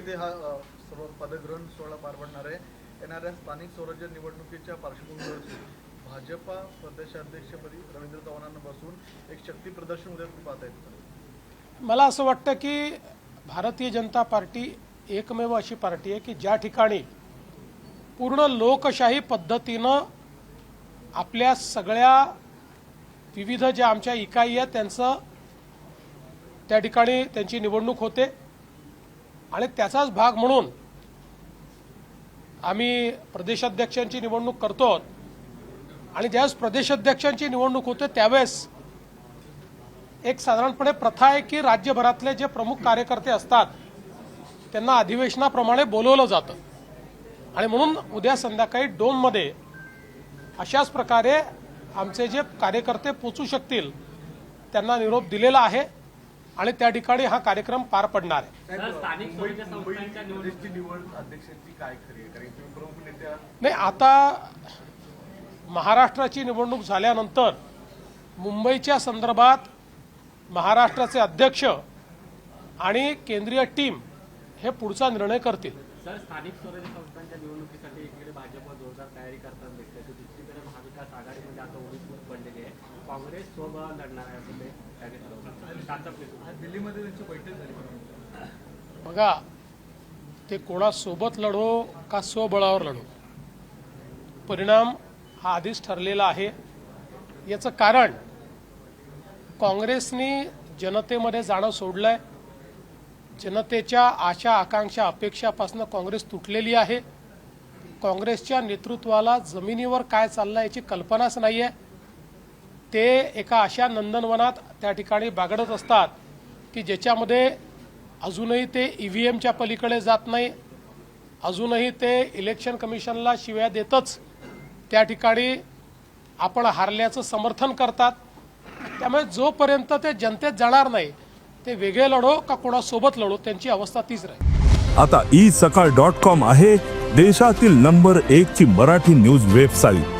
येथे हा सर्व पदग्रहण सोहळा पार पडणार आहे. येणाऱ्या स्थानिक स्वराज्य निवडणुकीच्या पार्श्वभूमीवरती भाजपा प्रदेशाध्यक्षपदी रवींद्र चव्हाणांना बसून एक शक्ती प्रदर्शन उद्या पाहता येत मला असं वाटतं की भारतीय जनता पार्टी एकमेव अशी पार्टी आहे की ज्या ठिकाणी पूर्ण लोकशाही पद्धतीनं आपल्या सगळ्या विविध ज्या आमच्या इकाई आहेत त्यांचं त्या ठिकाणी त्यांची निवडणूक होते. आणि त्याचाच भाग म्हणून आम्ही प्रदेशाध्यक्षांची निवडणूक करतो आणि ज्यावेळेस प्रदेशाध्यक्षांची निवडणूक होते त्यावेळेस एक साधारणपणे प्रथा आहे की राज्यभरातले जे प्रमुख कार्यकर्ते असतात त्यांना अधिवेशनाप्रमाणे बोलवलं जातं. आणि म्हणून उद्या संध्याकाळी डोममध्ये अशाच प्रकारे आमचे जे कार्यकर्ते पोचू शकतील त्यांना निरोप दिलेला आहे. आणि त्या ठिकाणी हा कार्यक्रम पार पडणार आहे. सर, स्थानिक स्वराज्य संस्थांच्या निवडणुकीत प्रदेशची निवड अध्यक्षांची काय खरी आहे? कारण तुम्ही प्रमुख नेते आहात. नाही आता महाराष्ट्राची निवडणूक झाल्यानंतर मुंबईच्या संदर्भात महाराष्ट्राचे अध्यक्ष आणि केंद्रीय टीम हे पुढचा निर्णय करतील. सर स्थानिक स्वराज्य संस्थांच्या निवडणुकीसाठी एकीकडे भाजप जोरदार तयारी करताना दिसते दुसरीकडे महाविकास आघाडीमध्ये आता काँग्रेस स्वबळ लढणार आहे दिल्लीमध्ये त्यांची बैठक झाली. बघा ते कोणासोबत लढो का स्वबळावर लढो? परिणाम हा आधीच ठरलेला आहे. याचं कारण काँग्रेसनी जनतेमध्ये जाणं सोडलंय. जनतेच्या आशा आकांक्षा अपेक्षापासून काँग्रेस तुटलेली आहे. काँग्रेसच्या नेतृत्वाला जमिनीवर काय चाललं याची कल्पनाच नाही आहे ते एका अशा नंदनवनात त्या ठिकाणी बागडत असतात की ज्याच्यामध्ये अजूनही ते ई व्ही एमच्या पलीकडे जात नाही अजूनही ते इलेक्शन कमिशनला शिव्या देतच त्या ठिकाणी आपण हारल्याचं समर्थन करतात. त्यामुळे जोपर्यंत ते जनतेत जाणार नाही ते वेगळे लढो का कोणासोबत लढो त्यांची अवस्था तीच राहील. आता ई सकाळ डॉट कॉम आहे देशातील नंबर एक ची मराठी न्यूज वेबसाईट